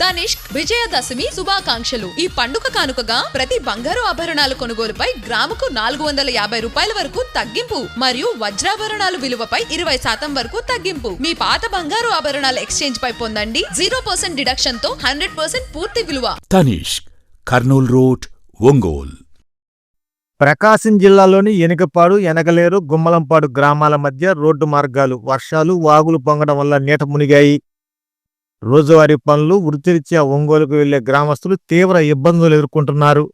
తనిష్క్ విజయదశమి శుభాకాంక్షలు. ఈ పండుగ కానుకగా ప్రతి బంగారు ఆభరణాల కొనుగోలుపై గ్రాముకు నాలుగు వందల యాభై రూపాయల వరకు తగ్గింపు మరియు వజ్రాభరణాలు విలువపై ఇరవై శాతం వరకు తగ్గింపు. మీ పాత బంగారు ఆభరణాల ఎక్స్చేంజ్ పై పొందండి. జీరో పర్సెంట్ డిడక్షన్తో హండ్రెడ్ పర్సెంట్ పూర్తి విలువ. తనిష్క్ కర్నూల్ రోడ్ ఒంగోల్. ప్రకాశం జిల్లాలోని ఎనకపాడు ఎనకలేరు గుమ్మలంపాడు గ్రామాల మధ్య రోడ్డు మార్గాలు వర్షాలు వాగులు పొంగడం వల్ల నీట మునిగాయి. రోజువారీ పనులు వృత్తిరీత్యా ఒంగోలుకు వెళ్ళే గ్రామస్తులు తీవ్ర ఇబ్బందులు ఎదుర్కొంటున్నారు.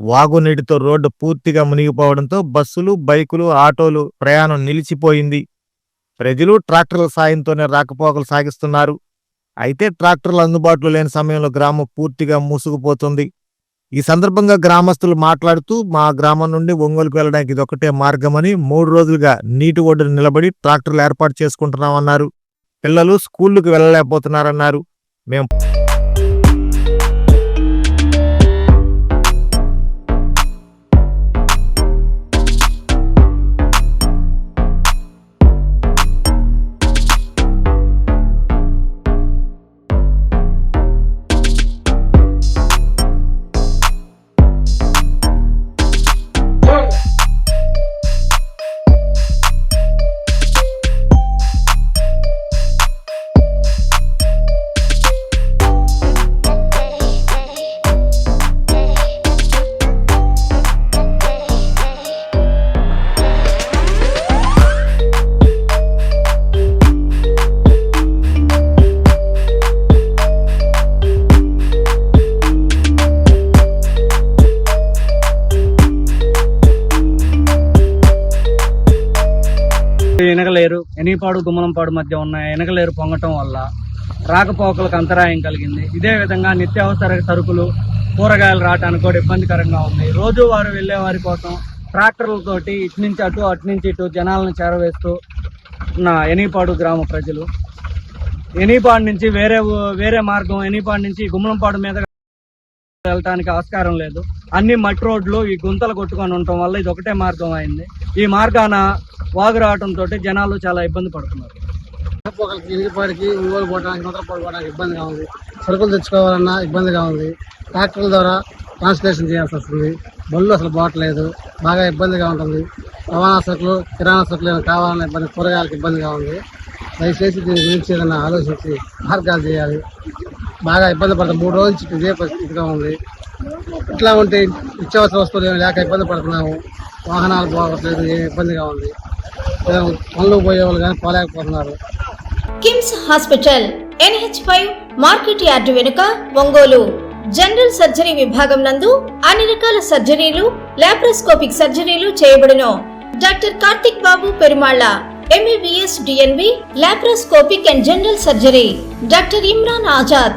వాగునీటితో రోడ్డు పూర్తిగా మునిగిపోవడంతో బస్సులు బైకులు ఆటోలు ప్రయాణం నిలిచిపోయింది. ప్రజలు ట్రాక్టర్ల సాయంతోనే రాకపోకలు సాగిస్తున్నారు. అయితే ట్రాక్టర్లు అందుబాటులో లేని సమయంలో గ్రామం పూర్తిగా మూసుకుపోతుంది. ఈ సందర్భంగా గ్రామస్తులు మాట్లాడుతూ మా గ్రామం నుండి ఒంగోలుకు వెళ్ళడానికి ఇదొకటే మార్గమని మూడు రోజులుగా నీటి ఒడ్డును నిలబడి ట్రాక్టర్లు ఏర్పాటు చేసుకుంటున్నామన్నారు. పిల్లలు స్కూళ్ళకు వెళ్ళలేకపోతున్నారన్నారు. మేము ఎనగలేరు ఎనిపాడు గుమ్మలంపాడు మధ్య ఉన్న ఎనగలేరు పొంగటం వల్ల రాకపోకలకు అంతరాయం కలిగింది. ఇదే విధంగా నిత్యావసర సరుకులు కూరగాయలు రావడానికి కూడా ఇబ్బందికరంగా ఉంది రోజువారు వెళ్ళే వారి కోసం ట్రాక్టర్లతోటి ఇటు నుంచి అటు అటు నుంచి ఇటు జనాలను చేరవేస్తూ ఉన్న ఎనిపాడు గ్రామ ప్రజలు ఎనీపాడు నుంచి వేరే వేరే మార్గం ఎనీపాడు నుంచి గుమ్మలంపాడు మీద వెళ్ళటానికి ఆస్కారం లేదు. అన్ని మట్టి రోడ్లు ఈ గుంతలు కొట్టుకొని ఉండటం వల్ల ఇది ఒకటే మార్గం అయింది. ఈ మార్గాన వాగు రావడంతో జనాలు చాలా ఇబ్బంది పడుతున్నారు. ఒకరికి ఇరిగిపాడికి ఒంగోలు పోవడానికి పోవడానికి ఇబ్బందిగా ఉంది. సరుకులు తెచ్చుకోవాలన్నా ఇబ్బందిగా ఉంది. ట్రాక్టర్ల ద్వారా ట్రాన్స్లేషన్ చేయాల్సి వస్తుంది. బళ్ళు అసలు పోవట్లేదు. బాగా ఇబ్బందిగా ఉంటుంది. రవాణా సరుకులు కిరాణా సరుకులు ఏమైనా కావాలన్న ఇబ్బంది కూరగాయలకు ఇబ్బందిగా ఉంది. దయచేసి దీని గురించి ఏదైనా ఆలోచించి మార్గాలు చేయాలి. బాగా ఇబ్బంది పడుతుంది. మూడు రోజుల నుంచి ఇదే పరిస్థితిగా ఉంది. ఇట్లా ఉంటే నిత్యావసర వస్తువులు ఏమి లేక ఇబ్బంది పడుతున్నాము. వాహనాలు పోవట్లేదు ఏ ఇబ్బందిగా ఉంది. పనులు పోయే వాళ్ళు కానీ పోలేకపోతున్నారు. KIMS hospital NH five market yard వెనుక ఒంగోలు. జనరల్ సర్జరీ విభాగం నందు అన్ని రకాల సర్జరీలు లాప్రోస్కోపిక్ సర్జరీలు చేయబడును. Doctor Karthik Babu Perumalla MBBS DNB laparoscopic and general surgery. Doctor Imran Azad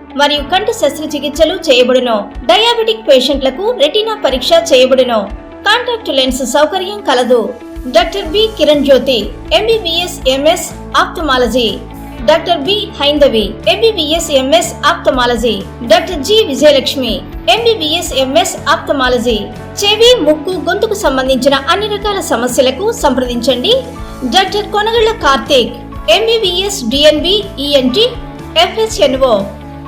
మరియు కంటి శస్త్రచికిత్సలు చేయబడును. డయాబెటిక్ పేషెంట్లకు రెటీనా పరీక్ష చేయబడును. కాంటాక్ట్ లెన్స్ సౌకర్యం కలదు. Doctor B Kiran Jyothi MBBS MS ophthalmology doctor B Haindavi MBBS MS ophthalmology doctor G Vijayalakshmi MBBS MS ophthalmology చెవి ముక్కు గొంతుకు సంబంధించిన అన్ని రకాల సమస్యలకు సంప్రదించండి. Doctor Konagalla Karthik MBBS DNB ENT FHNO